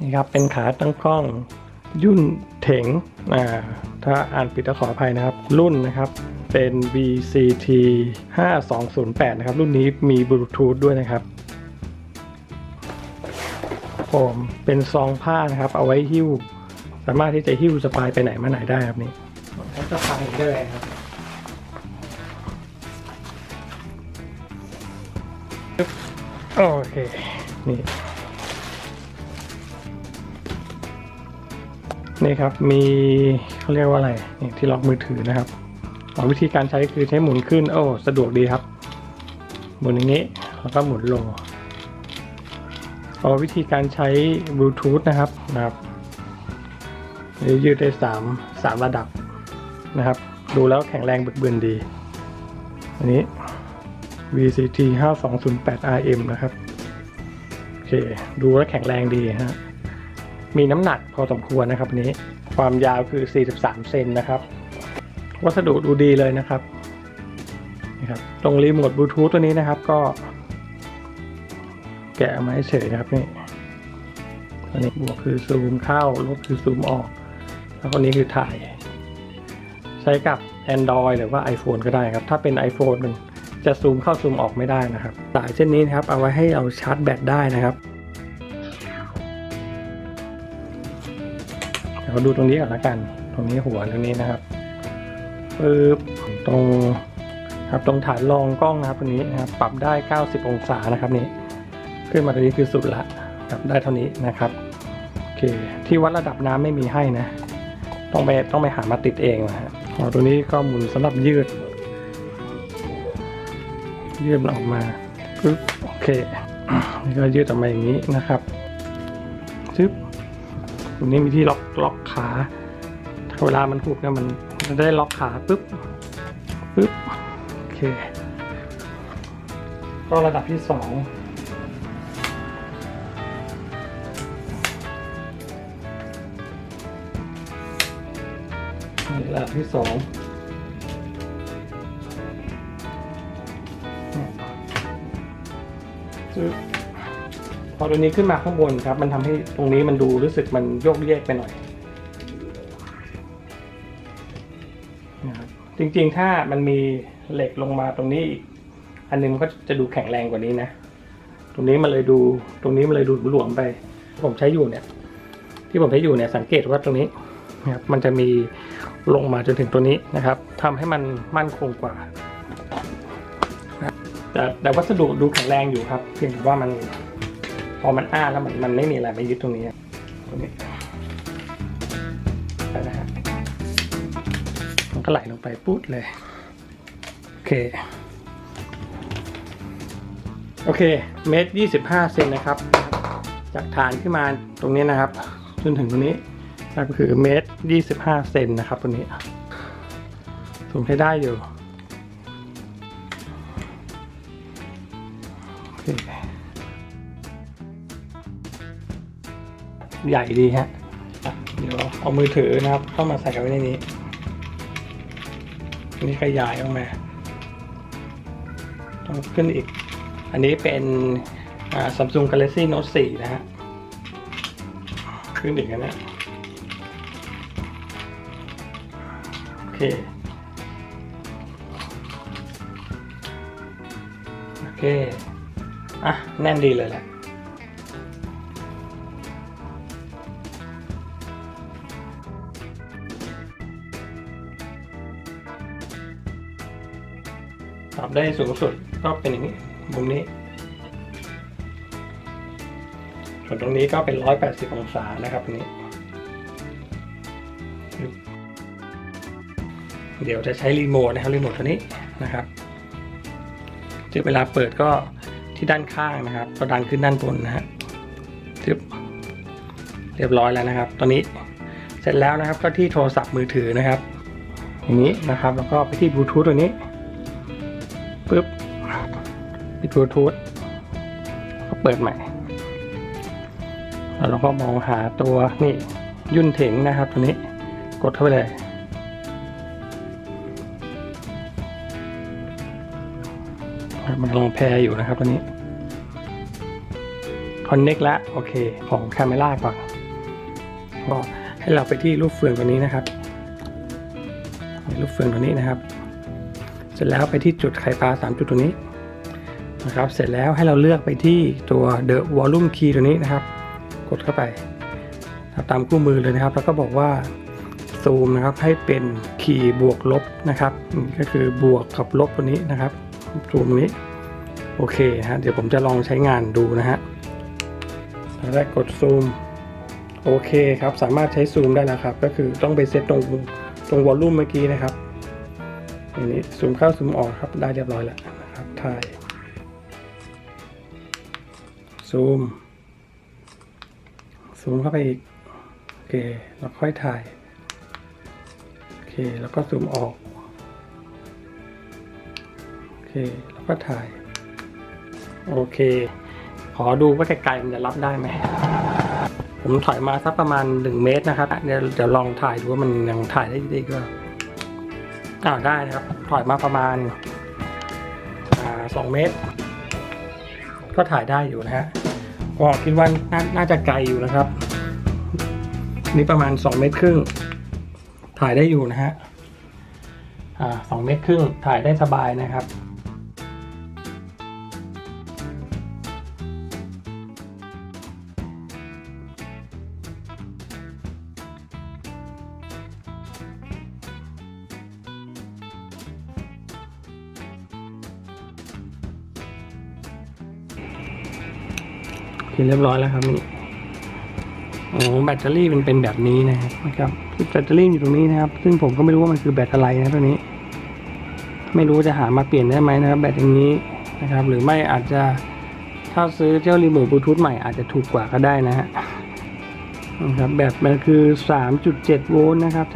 นี่ครับเป็นขาตั้งกล้องยุ่นเถงอ่าถ้าอ่านผิดก็ขออภัยนะครับ รุ่นนะครับเป็น BCT 5208 นะครับ รุ่นนี้มีบลูทูธด้วยนะครับผมเป็นซองผ้านะครับ เอาไว้หิ้ว สามารถที่จะหิ้วสปายไปไหนมาไหนได้ครับนี่ทั้งสปายได้เลยครับโอเค นี่ นี่ครับมีเขาเรียกว่าอะไรนี่ที่ล็อกมือถือนะครับอ๋อวิธีการใช้คือใช้หมุนขึ้นโอ้สะดวกดีครับ หมุนอย่างนี้แล้วก็หมุนลงอ๋อวิธีการใช้บลูทูธนะครับนะครับนี่ยืดได้สามสามระดับนะครับ ดูแล้วแข็งแรงบึกบืนดี อันนี้ VCT 5208 RM นะครับ โอเค ดูแล้วแข็งแรงดีฮะ มีน้ำหนักพอสมควรนะครับอันนี้ ความยาวคือ 43 เซนนะครับ วัสดุดูดีเลยนะครับนี่ครับ ตรงรีโมทบลูทูธตัวนี้นะครับก็ แกะมาให้เฉยนะครับนี่ตัวนี้บวกคือซูมเข้าลบคือซูมออก แล้วคนนี้คือถ่าย ใช้กับ Android หรือว่า iPhone ก็ได้ครับ ถ้าเป็น iPhone มันจะซูมเข้าซูมออกไม่ได้นะครับ สายเส้นนี้นะครับเอาไว้ให้เราชาร์จแบตได้นะครับ เราดูตรงนี้ก่อนละกัน ตรงนี้หัวตรงนี้นะครับปึ๊บตรงครับตรงฐานรองกล้องนะครับตรงนี้นะครับปรับได้ 90 องศานะครับนี่ขึ้นมาตรงนี้คือสุดละปรับได้เท่านี้นะครับโอเคที่วัดระดับน้ำไม่มีให้นะ ต้องไปต้องไปหามาติดเองนะฮะอ๋อตัวนี้ก็หมุนสำหรับยืด ยืดออกมาปึ๊บโอเคนี่ก็ยืดออกมาอย่างนี้นะครับซึบ ตรงนี้มีที่ล็อกล็อกขาถ้าเวลามันหุบเนี่ยมันมันได้ล็อกขาปึ๊บปึ๊บโอเค ก็ระดับที่สองนี่ระดับที่สองปึ๊บ พอตัวนี้ขึ้นมาข้างบนครับ มันทำให้ตรงนี้มันดูรู้สึกมันโยกเยกไปหน่อยนะครับจริงๆ ถ้ามันมีเหล็กลงมาตรงนี้อีกอันหนึงมันก็จะดูแข็งแรงกว่านี้นะ ตรงนี้มันเลยดูตรงนี้มันเลยดูหลวมไป ผมใช้อยู่เนี่ย ที่ผมใช้อยู่เนี่ยสังเกตว่าตรงนี้นะครับมันจะมีลงมาจนถึงตัวนี้นะครับทำให้มันมั่นคงกว่าแต่แต่วัสดุดูแข็งแรงอยู่ครับ เพียงแต่ว่ามัน พอมันอ้าแล้วมันมันไม่มีอะไรมายึดตรงนี้ตรงนี้นะฮะมันก็ไหลลงไปปุ๊ดเลย โอเค โอเค เมตรยี่สิบห้าเซนนะครับ จากฐานขึ้นมาตรงนี้นะครับ จนถึงตรงนี้ก็คือเมตรยี่สิบห้าเซนนะครับ ตรงนี้สูงใช้ได้อยู่ ใหญ่ดีฮะเดี๋ยวเอามือถือนะครับ เข้ามาใส่ไว้ในนี้นนี้ขยายออกมาต้องขึ้นอีก อันนี้เป็นอ่า Samsung Galaxy Note 4 นะฮะ ขึ้นอีกแล้วนะโอเค โอเค อะ แน่นดีเลยแหละ ปรับได้สูงสุดก็เป็นอย่างนี้มุมนี้ ส่วนตรงนี้ก็เป็น 180 องศานะครับนี้ เดี๋ยวจะใช้รีโมทนะครับรีโมทตัวนี้นะครับที่เวลาเปิดก็ที่ด้านข้างนะครับก็ดันขึ้นด้านบนนะฮะจึ๊บเรียบร้อยแล้วนะครับ ตอนนี้เสร็จแล้วนะครับก็ที่โทรศัพท์มือถือนะครับอย่างนี้นะครับ แล้วก็ไปที่บลูทูธตัวนี้ ปึ๊บปิดบลูทูธก็เปิดใหม่ แล้วเราก็มองหาตัวนี่ยุ่นเถงนะครับตัวนี้กดเข้าไปเลยมันกำลังแพรอยู่นะครับตัวนี้คอนเน็กแล้วโอเค ของ c a m e r a ก่อนก็ให้เราไปที่รูปเฟืองตัวนี้นะครับรูปเฟืองตัวนี้นะครับ สร็จแล้วไปที่จุดไข่ปลาสามจุดตัวนี้นะครับ เสร็จแล้วให้เราเลือกไปที่ตัว the volume key ตัวนี้นะครับ กดเข้าไปตามคู่มือเลยนะครับ แล้วก็บอกว่าซูมนะครับให้เป็นคีย์บวกลบนะครับนี่ก็คือบวกกับลบตัวนี้นะครับซูมตรงนี้โอเคฮะเดี๋ยวผมจะลองใช้งานดูนะฮะแล้วได้กดซูมโอเคครับ สามารถใช้ซูมได้แล้วครับ ก็คือต้องไปเซตตรงตรงวอลลุ่มเมื่อกี้นะครับ อันนี้ซูมเข้าซูมออกครับได้เรียบร้อยแล้วนะครับถ่ายซูมซูมเข้าไปอีกโอเคแล้วค่อยถ่ายโอเคแล้วก็ซูมออกโอเคแล้วก็ถ่ายโอเค ขอดูว่าไกลๆมันจะรับได้ไหมผมถอยมาสักประมาณ 1 เมตรนะครับเดี๋ยวลองถ่ายดูว่ามันยังถ่ายได้ดีก็ อ่าได้นะครับ ถอยมาประมาณอ่าสองเมตร ก็ถ่ายได้อยู่นะฮะก็คิดว่านาน่าจะไกลอยู่นะครับ นี่ประมาณสองเมตรครึ่ง ถ่ายได้อยู่นะฮะอ่าสองเมตรครึ่งถ่ายได้สบายนะครับ โอเคเรียบร้อยแล้วครับนี่โอ้แบตเตอรี่มันเป็นแบบนี้นะครับนะครับแบตเตอรี่อยู่ตรงนี้นะครับ ซึ่งผมก็ไม่รู้ว่ามันคือแบตอะไรนะตัวนี้ ไม่รู้จะหามาเปลี่ยนได้ไหมนะครับ แบตอย่างนี้นะครับ หรือไม่อาจจะถ้าซื้อเจ้ารีโมทบลูทูธใหม่อาจจะถูกกว่าก็ได้นะฮะนะครับแบตมันคือ 3.7 โวลต์นะครับ